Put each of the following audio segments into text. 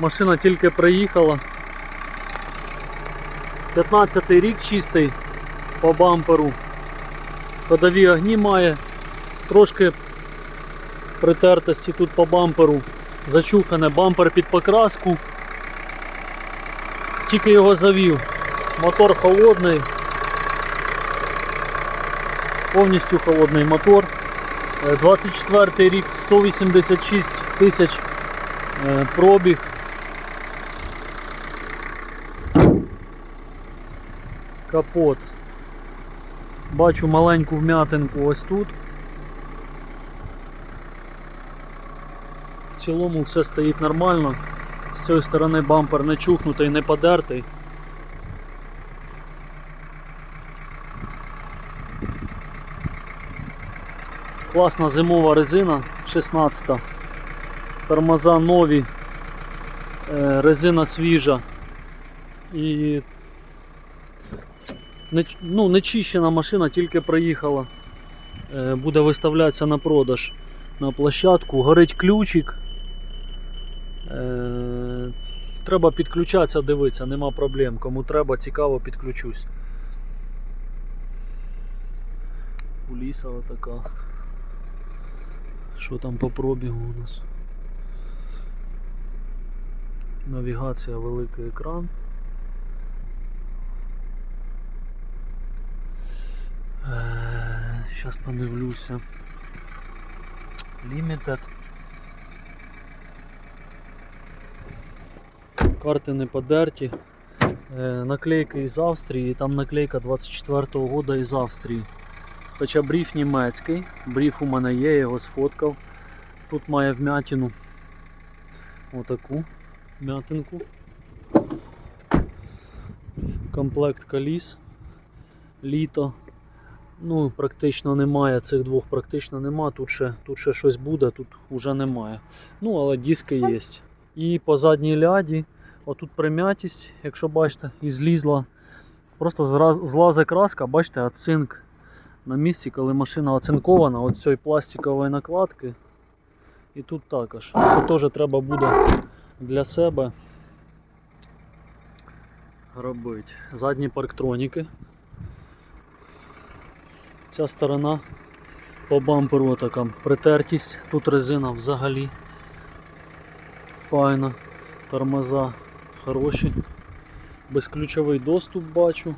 Машина тільки приїхала. 15 рік чистий по бамперу. Ходові огні має. Трошки притертості тут по бамперу. Зачухане бампер під покраску. Тільки його завів. Мотор холодний. Повністю холодний мотор. Е, 24 рік, 186 тисяч е, пробіг. Капот. Бачу маленьку вм'ятинку ось тут. В цілому все стоїть нормально. З цієї сторони бампер не чухнутий, не подертий. Класна зимова резина 16. Тормоза нові, е, резина свіжа і ну, не чищена машина, тільки приїхала. Е, Буде виставлятися на продаж на площадку. Горить ключик. Е, Треба підключатися, дивитися, нема проблем. Кому треба, цікаво, підключусь. Куліса отака. Що там по пробігу у нас? Навігація, великий екран. Зараз подивлюся. Limited. Карти не подерті. Е, Наклейки із Австрії, там наклейка 24-го года із Австрії. Хоча бріф німецький, бріф у мене є, я його сфоткав. Тут має вмятину. Отаку вмятинку. Комплект коліс. Літо. Ну, практично немає, цих двох практично нема. Тут ще, тут ще щось буде, тут вже немає. Ну, але диски є. І по задній ляді, отут прим'ятість, якщо бачите, і злізла. Просто злазить краска, бачите, а цинк на місці, коли машина оцинкована, от цієї пластикової накладки. І тут також. Це теж треба буде для себе робити. Задні парктроніки. Ця сторона по бамперу така притертість. Тут резина взагалі файна. Тормоза хороші. Безключовий доступ бачу.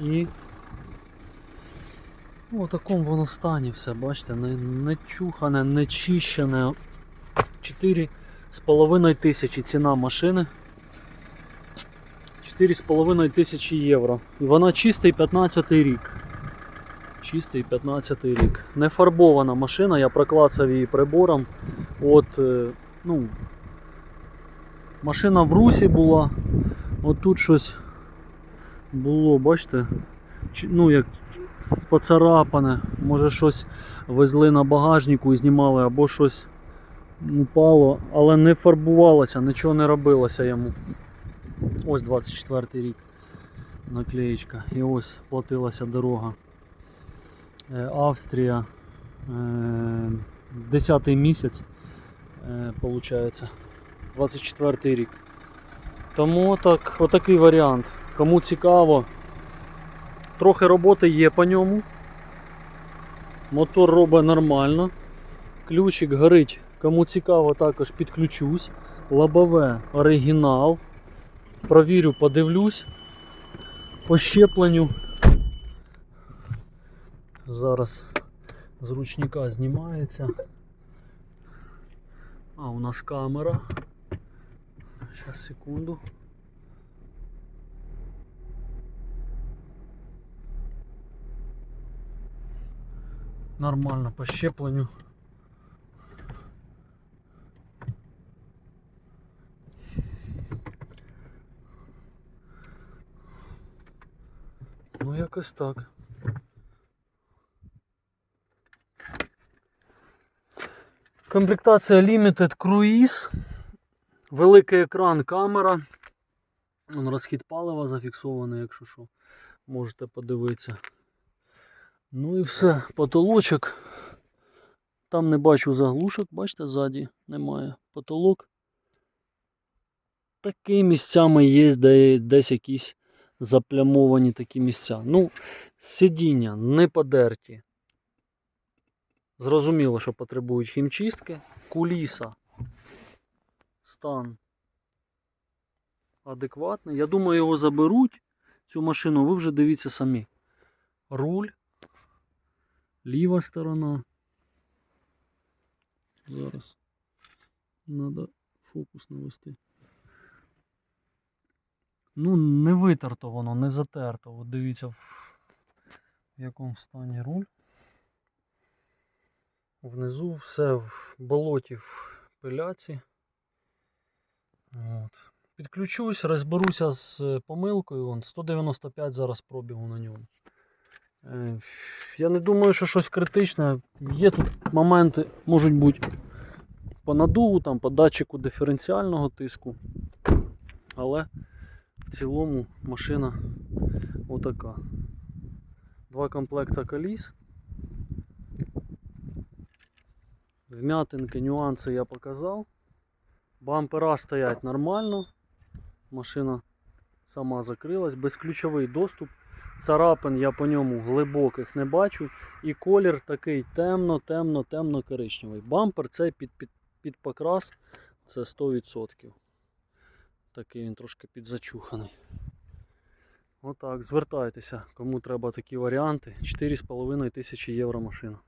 І Ну, у такому воно стані все, бачите, не, не чухане, не чищене. 4,5 тисячі ціна машини. 4,5 тисячі євро. І вона чистий 15 рік. Чистий 15 рік. Не фарбована машина, я проклацав її прибором. От, е, ну, машина в русі була. От тут щось було, бачите? Ну, як поцарапане, може щось везли на багажнику і знімали, або щось упало, але не фарбувалося, нічого не робилося йому. Ось 24 рік наклеєчка. І ось платилася дорога. Е, Австрія. 10 місяць, виходить, 24 рік. Тому так, отакий варіант. Кому цікаво, Трохи роботи є по ньому. Мотор робить нормально. Ключик горить. Кому цікаво, також підключусь. Лобове оригінал. Провірю, подивлюсь. По щепленню. Зараз з ручника знімається. А, у нас камера. Зараз, секунду. Нормально по щепленню. Ну, якось так. Комплектація Limited Cruise. Великий екран, камера. Розхід палива зафіксований, якщо що, можете подивитися. Ну і все, потолочок. Там не бачу заглушок, бачите, ззаді немає потолок. такі місцями є, де десь якісь заплямовані такі місця. Ну, сидіння не подерті. Зрозуміло, що потребують хімчистки. Куліса. Стан адекватний. Я думаю, його заберуть. Цю машину, ви вже дивіться самі. Руль. Ліва сторона. Зараз. Надо фокус навести. Ну, не витерто воно, не затерто. От дивіться, в якому стані руль. Внизу все в болоті в пиляці. От. Підключусь, розберуся з е, помилкою. Вон, 195 зараз пробігу на ньому. Е, Я не думаю, що щось критичне. Є тут моменти, можуть бути по надуву, там, по датчику диференціального тиску. Але в цілому машина отака. Два комплекта коліс. Вмятинки, нюанси я показав. Бампера стоять нормально. Машина сама закрилась. Безключовий доступ. Царапин я по ньому глибоких не бачу. І колір такий темно, темно, темно коричневий. Бампер цей під, під, під покрас це 100%. Такий він трошки підзачуханий. Отак, звертайтеся, кому треба такі варіанти. 4,5 тисячі євро машина.